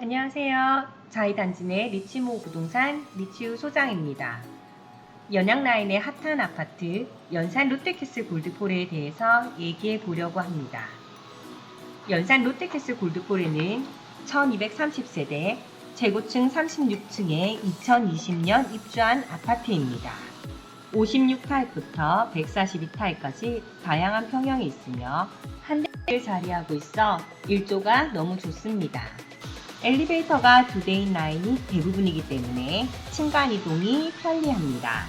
안녕하세요. 저희 단지 내 리치모 부동산 리치우 소장입니다. 연양라인의 핫한 아파트 연산 롯데캐슬 골드포레에 대해서 얘기해 보려고 합니다. 연산 롯데캐슬 골드포레는 1230세대 최고층 36층에 2020년 입주한 아파트입니다. 56타입부터 142타입까지 다양한 평형이 있으며 한 대를 자리하고 있어 일조가 너무 좋습니다. 엘리베이터가 두 대인 라인이 대부분이기 때문에 층간 이동이 편리합니다.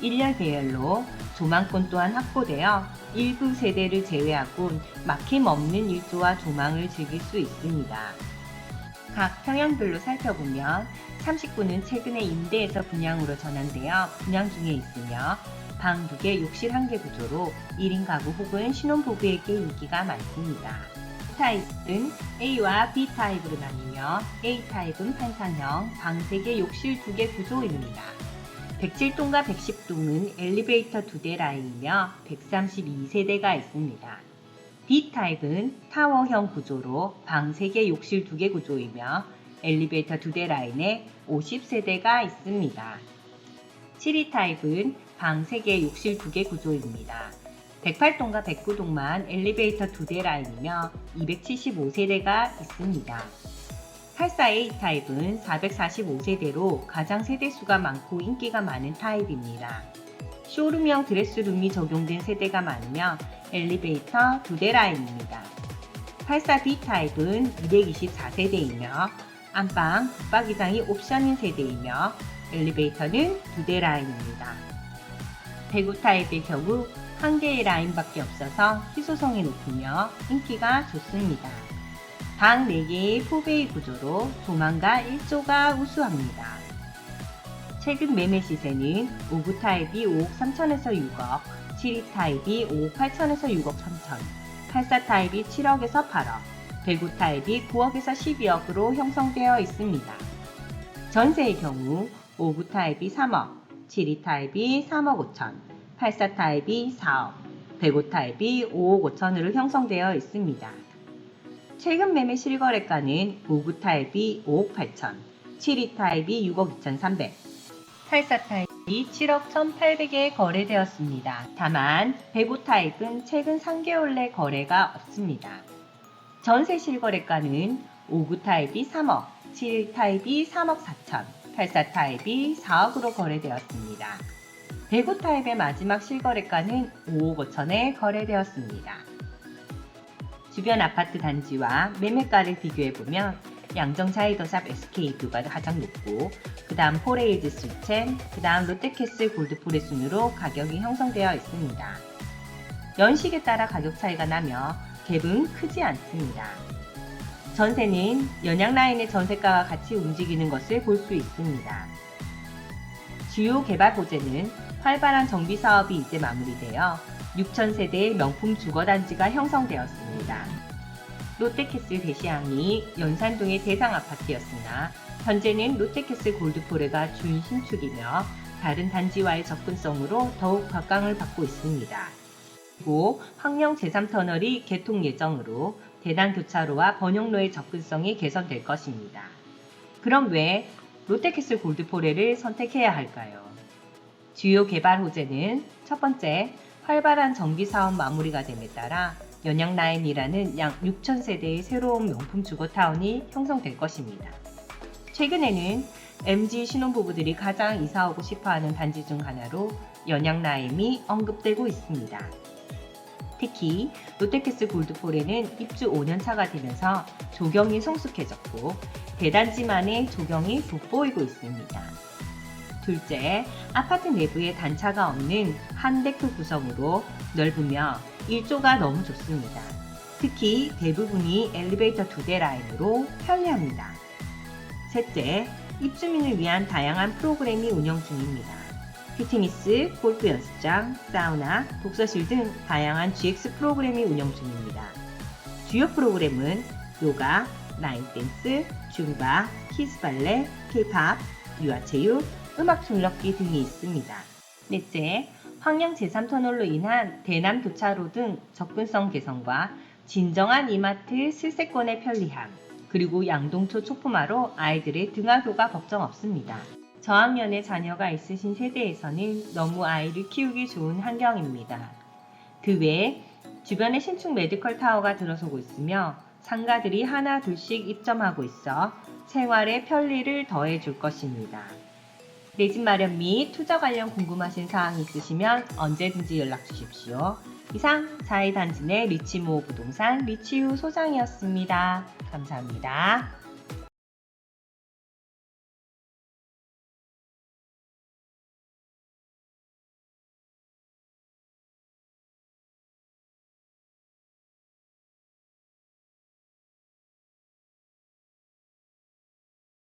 1열 배열로 조망권 또한 확보되어 일부 세대를 제외하고 막힘 없는 일조와 조망을 즐길 수 있습니다. 각 평형별로 살펴보면 39는 최근에 임대에서 분양으로 전환되어 분양 중에 있으며 방 2개, 욕실 1개 구조로 1인 가구 혹은 신혼부부에게 인기가 많습니다. 타입은 A와 B 타입으로 나뉘며 A 타입은 판상형, 방 3개, 욕실 2개 구조입니다. 107동과 110동은 엘리베이터 2대 라인이며 132세대가 있습니다. B 타입은 타워형 구조로 방 3개, 욕실 2개 구조이며 엘리베이터 2대 라인에 50세대가 있습니다. 7위 타입은 방 3개, 욕실 2개 구조입니다. 108동과 109동만 엘리베이터 2대 라인이며 275세대가 있습니다. 84A 타입은 445세대로 가장 세대수가 많고 인기가 많은 타입입니다. 쇼룸형 드레스룸이 적용된 세대가 많으며 엘리베이터 2대 라인입니다. 84B 타입은 224세대이며 안방, 붙박이장이 옵션인 세대이며 엘리베이터는 2대 라인입니다. 109 타입의 경우 한 개의 라인밖에 없어서 희소성이 높으며 인기가 좋습니다. 방 4개의 4베이 구조로 조망과 일조가 우수합니다. 최근 매매 시세는 5구 타입이 5억 3천에서 6억, 7위 타입이 5억 8천에서 6억 3천, 84 타입이 7억에서 8억, 109 타입이 9억에서 12억으로 형성되어 있습니다. 전세의 경우 5구 타입이 3억, 7위 타입이 3억 5천, 84 타입이 4억, 105 타입이 5억 5천으로 형성되어 있습니다. 최근 매매 실거래가는 5구 타입이 5억 8천, 7위 타입이 6억 2,300, 84 타입이 7억 1,800에 거래되었습니다. 다만 105 타입은 최근 3개월 내 거래가 없습니다. 전세 실거래가는 5구 타입이 3억, 7위 타입이 3억 4천, 84 타입이 4억으로 거래되었습니다. 105 타입의 마지막 실거래가는 5억 5천에 거래되었습니다. 주변 아파트 단지와 매매가를 비교해보면 양정 차이더샵 SK뷰가 가장 높고 그 다음 포레이즈 스위첸, 그 다음 롯데캐슬 골드포레 순으로 가격이 형성되어 있습니다. 연식에 따라 가격 차이가 나며 갭은 크지 않습니다. 전세는 연양 라인의 전세가와 같이 움직이는 것을 볼 수 있습니다. 주요 개발 호재는 활발한 정비 사업이 이제 마무리되어 6,000세대의 명품 주거단지가 형성되었습니다. 롯데캐슬 대시항이 연산동의 대상 아파트였으나 현재는 롯데캐슬 골드포레가 준 신축이며 다른 단지와의 접근성으로 더욱 각광을 받고 있습니다. 그리고 황령 제3터널이 개통 예정으로 대단 교차로와 번영로의 접근성이 개선될 것입니다. 그럼 왜 롯데캐슬 골드포레를 선택해야 할까요? 주요 개발 호재는 첫 번째, 활발한 정비 사업 마무리가 됨에 따라 연양라인이라는 약 6,000세대의 새로운 명품 주거타운이 형성될 것입니다. 최근에는 MG 신혼부부들이 가장 이사오고 싶어하는 단지 중 하나로 연양라임이 언급되고 있습니다. 특히 롯데캐슬 골드포레는 입주 5년차가 되면서 조경이 성숙해졌고 대단지만의 조경이 돋보이고 있습니다. 둘째, 아파트 내부에 단차가 없는 한데크 구성으로 넓으며 일조가 너무 좋습니다. 특히 대부분이 엘리베이터 두 대 라인으로 편리합니다. 셋째, 입주민을 위한 다양한 프로그램이 운영 중입니다. 피트니스, 골프 연습장, 사우나, 독서실 등 다양한 GX 프로그램이 운영 중입니다. 주요 프로그램은 요가, 라인 댄스, 줌바, 키스 발레, 케이팝, 유아체육, 음악 줄넘기 등이 있습니다. 넷째, 황령 제3터널로 인한 대남 교차로 등 접근성 개선과 진정한 이마트 실세권의 편리함, 그리고 양동초 초품화로 아이들의 등하교가 걱정 없습니다. 저학년의 자녀가 있으신 세대에서는 너무 아이를 키우기 좋은 환경입니다. 그 외에 주변에 신축 메디컬 타워가 들어서고 있으며 상가들이 하나 둘씩 입점하고 있어 생활에 편리를 더해 줄 것입니다. 내 집 마련 및 투자 관련 궁금하신 사항 있으시면 언제든지 연락 주십시오. 이상 사이단지 내 리치모 부동산 리치유 소장이었습니다. 감사합니다.